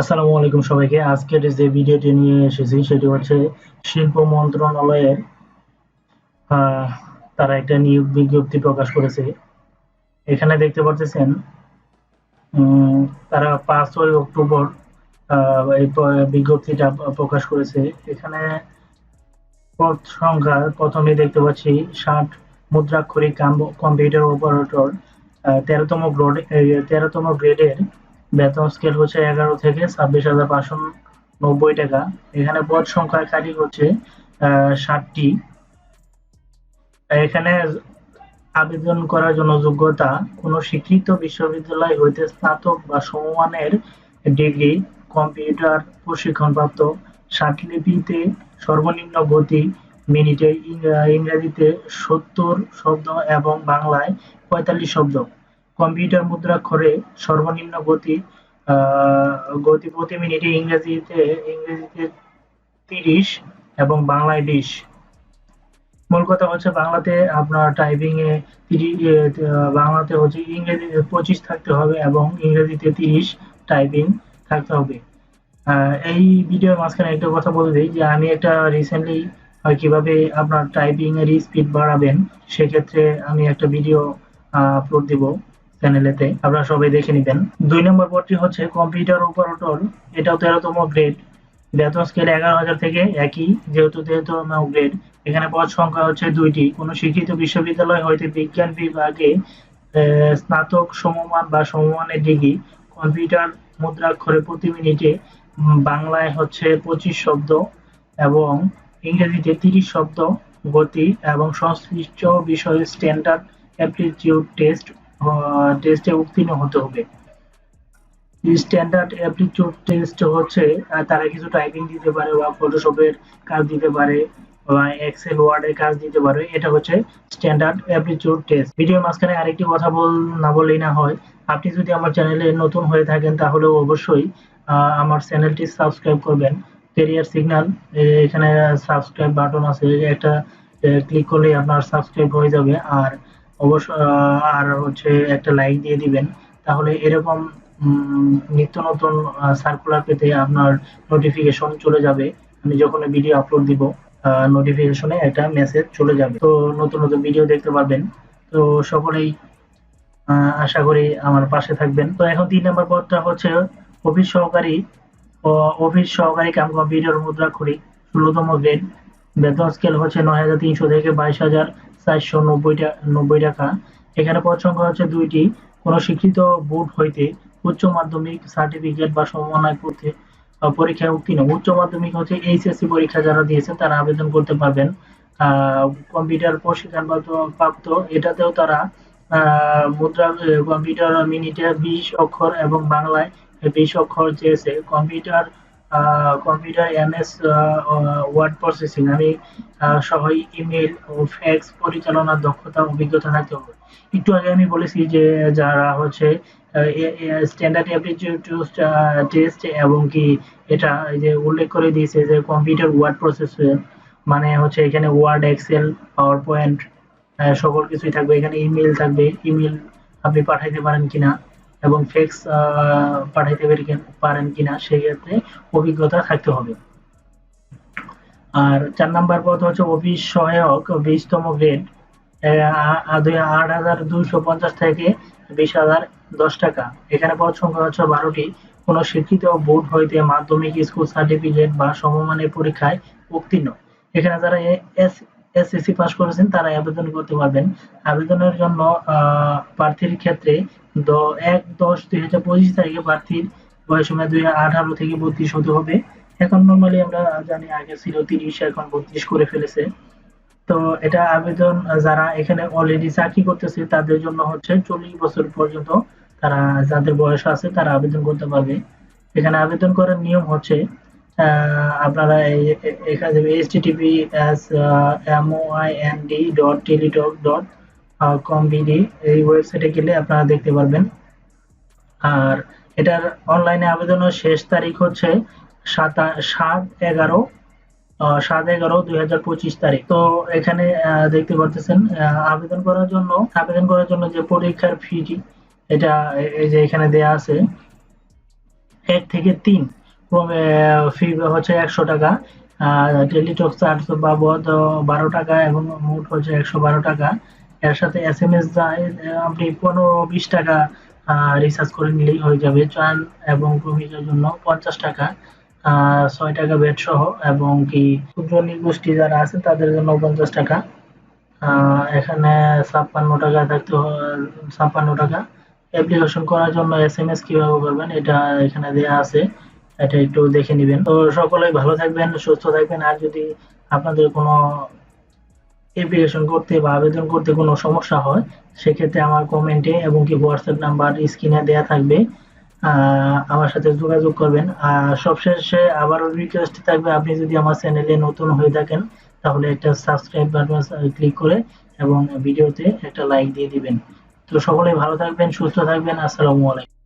আসসালামু আলাইকুম সবাইকে। আজকের যে ভিডিওটি নিয়ে এসেছি, সেটি হচ্ছে শিল্প মন্ত্রণালয়ের তারা একটা নিয়োগ বিজ্ঞপ্তি প্রকাশ করেছে। এখানে দেখতে পাচ্ছেন তারা পাঁচই অক্টোবর এই বিজ্ঞপ্তিটা প্রকাশ করেছে। এখানে পদ সংখ্যা প্রথমে দেখতে পাচ্ছি ষাট মুদ্রাক্ষরিক কম্পিউটার অপারেটর তেরোতম গ্রেড তেরোতম গ্রেডের বেতন স্কেল হচ্ছে এগারো থেকে ছাব্বিশ হাজার পাঁচশো নব্বই টাকা। এখানে পদ সংখ্যা খালি হচ্ছে ষাটটি। এখানে আবেদন করার জন্য যোগ্যতা, কোনো শিক্ষিত বিশ্ববিদ্যালয় হইতে স্নাতক বা সমমানের ডিগ্রি, কম্পিউটার প্রশিক্ষণপ্রাপ্ত ষাটলিপিতে সর্বনিম্ন গতি, মিনিটে ইংরা- ইংরেজিতে সত্তর শব্দ এবং বাংলায় পঁয়তাল্লিশ শব্দ। কম্পিউটার মুদ্রা মুদ্রাক্ষরে সর্বনিম্ন গতি গতি প্রতি মিনিটে ইংরেজিতে ইংরেজিতে তিরিশ এবং বাংলায় বিশ। মূল কথা হচ্ছে বাংলাতে আপনার টাইপিং এ বাংলাতে হচ্ছে ইংরেজিতে পঁচিশ থাকতে হবে এবং ইংরেজিতে তিরিশ টাইপিং থাকতে হবে। এই ভিডিওর মাঝখানে একটা কথা বলে দিই যে আমি একটা রিসেন্টলি কীভাবে আপনার টাইপিং এর স্পিড বাড়াবেন, সেক্ষেত্রে আমি একটা ভিডিও আপলোড দিব। চ্যানেলেতে আপনারা সবাই দেখে নেবেন। দুই নম্বর পদটি হচ্ছে কম্পিউটার অপারেটর এটাও তেরোতম গ্রেড বেতন স্কেল এগারো হাজার থেকে একই, যেহেতু তেরোতম গ্রেড এখানে পদ সংখ্যা হচ্ছে দুইটি। কোনো শিক্ষিত বিশ্ববিদ্যালয় হইতে বিজ্ঞান বিভাগে স্নাতক সমমান বা সমমানের ডিগ্রি। কম্পিউটার মুদ্রাক্ষরে প্রতি মিনিটে বাংলায় হচ্ছে পঁচিশ শব্দ এবং ইংরেজিতে তিরিশ শব্দ গতি এবং সংশ্লিষ্ট বিষয়ে স্ট্যান্ডার্ড অ্যাপটিটিউড টেস্ট টেস্টে উত্তীর্ণ হতে হবে। স্ট্যান্ডার্ড অ্যাপটিটিউড টেস্ট হচ্ছে তারা কিছু টাইপিং দিতে পারে বা ফটোশপের কাজ দিতে পারে বা এক্সেল ওয়ার্ডের কাজ দিতে পারে। এটা হচ্ছে স্ট্যান্ডার্ড অ্যাপটিটিউড টেস্ট ভিডিওর মাঝখানে আরেকটি কথা বল, না বললেই না হয়। আপনি যদি আমার চ্যানেলে নতুন হয়ে থাকেন, তাহলে অবশ্যই আমার চ্যানেলটি সাবস্ক্রাইব করবেন। ক্যারিয়ার সিগন্যাল এখানে সাবস্ক্রাইব বাটন আছে। একটা ক্লিক করলেই আপনার সাবস্ক্রাইব হয়ে যাবে। আর অবশ্য আর হচ্ছে একটা লাইক দিয়ে দিবেন। তাহলে এরকম নিত্য নতুন সার্কুলার পেতে আপনার নোটিফিকেশন চলে যাবে। আমি যখন ভিডিও আপলোড দিব নোটিফিকেশনে একটা মেসেজ চলে যাবে। তো নতুন নতুন ভিডিও দেখতে পারবেন। তো সকলেই আশা করি আমার পাশে থাকবেন। তো এখন তিন নম্বর পদটা হচ্ছে অফিস সহকারী অফিস সহকারী কাম কম্পিউটার মুদ্রাক্ষরী ষোলোতম গ্রেড বেতন স্কেল হচ্ছে নয় হাজার তিনশো থেকে বাইশ হাজার চারশো টাকা। এখানে পদ হচ্ছে দুইটি। কোনো স্বীকৃত বোর্ড হইতে উচ্চ মাধ্যমিক সার্টিফিকেট বা সমন্বয় করতে উত্তীর্ণ। উচ্চ মাধ্যমিক হচ্ছে এইচএসসি পরীক্ষা যারা দিয়েছেন, তারা আবেদন করতে পারবেন। কম্পিউটার প্রশিক্ষণ প্রাপ্ত- এটাতেও তারা মুদ্রা, কম্পিউটার মিনিটে বিশ অক্ষর এবং বাংলায় বিশ অক্ষর চেয়েছে। Computer computer, MS word processing আমি সহ ইমেল ও ফ্যাক্স পরিচালনার দক্ষতা, অভিজ্ঞতা থাকতে হবে। একটু আগে আমি বলেছি যে, যারা হচ্ছে স্ট্যান্ডার্ড অ্যাপটিটিউড টেস্ট এবং কি, এটা, এই যে উল্লেখ করে দিয়েছে যে, কম্পিউটার ওয়ার্ড প্রসেসর মানে হচ্ছে এখানে ওয়ার্ড এক্সেল পাওয়ার পয়েন্ট সকল কিছুই থাকবে। এখানে ইমেল থাকবে। ইমেল আপনি পাঠাইতে পারেন কিনা। এবং ফেক্স পাঠাইতে পারেন কিনা সেক্ষেত্রে অভিজ্ঞতা থাকতে হবে। আর চার নাম্বার পদ হচ্ছে অফিস সহায়ক বিশতম গ্রেড আট হাজার দুইশো পঞ্চাশ থেকে বিশ হাজার দশ টাকা। এখানে পদ সংখ্যা হচ্ছে বারোটি। কোনো শিক্ষিত বোর্ড হইতে মাধ্যমিক স্কুল সার্টিফিকেট বা সমমানের পরীক্ষায় উত্তীর্ণ। এখানে যারা এসএসসি পাস করেছেন তারা আবেদন করতে পারবেন। আবেদনের জন্য প্রার্থীর ক্ষেত্রে এক দশ দুই হাজার পঁচিশ তারিখে প্রার্থীর বয়সীমা দুই আঠারো থেকে বত্রিশ হতে হবে। এখন নর্মালি আমরা জানি আগে ছিল তিরিশ, এখন বত্রিশ করে ফেলেছে। তো এটা আবেদন, যারা এখানে অলরেডি চাকরি করতেছে, তাদের জন্য হচ্ছে চল্লিশ বছর পর্যন্ত তারা, যাদের বয়স আছে, তারা আবেদন করতে পারবে। এখানে আবেদন করার নিয়ম হচ্ছে আপনারা এই- এখানে যাবে HTTP S MOIND dot Teletalk dot com এই ওয়েবসাইটে গেলে আপনারা দেখতে পারবেন। আর এটার অনলাইনে আবেদনের শেষ তারিখ হচ্ছে সাত সাত এগারো সাত এগারো দুই হাজার পঁচিশ তারিখ। তো এখানে দেখতে পারতেছেন আবেদন করার জন্য, আবেদন করার জন্য যে পরীক্ষার ফিটি এটা এই যে এখানে দেয়া আছে, এক থেকে তিন। ফি হচ্ছে একশো টাকা টেলিটক চার্জ বাবদ বারো টাকা এবং মোট হচ্ছে একশো বারো টাকা। এর সাথে এস এম এস আপনি পনেরো বিশ টাকা রিচার্জ করে নিলেই হয়ে যাবে। চান এবং ক্রমিকের জন্য পঞ্চাশ টাকা ছয় টাকা বেড সহ এবং কি ক্ষুদ্র নিগোষ্ঠী যারা আছে তাদের জন্য পঞ্চাশ টাকা। এখানে ছাপ্পান্ন টাকা থাকতে ছাপ্পান্ন টাকা। অ্যাপ্লিকেশন করার জন্য এস এম এস কীভাবে করবেন এটা এখানে দেওয়া আছে। এটা একটু দেখে নেবেন। তো সকলেই ভালো থাকবেন, সুস্থ থাকবেন। আর যদি আপনাদের কোনো অ্যাপ্লিকেশন করতে বা আবেদন করতে কোনো সমস্যা হয়, সেক্ষেত্রে আমার কমেন্টে এবং কি হোয়াটসঅ্যাপ নাম্বার স্ক্রিনে দেওয়া থাকবে। আমার সাথে যোগাযোগ করবেন। আর সবশেষে আবারও রিকোয়েস্ট থাকবে, আপনি যদি আমার চ্যানেলে নতুন হয়ে থাকেন, তাহলে একটা সাবস্ক্রাইব বাটন ক্লিক করে এবং ভিডিওতে একটা লাইক দিয়ে দিবেন। তো সকলেই ভালো থাকবেন, সুস্থ থাকবেন। আসসালামু আলাইকুম।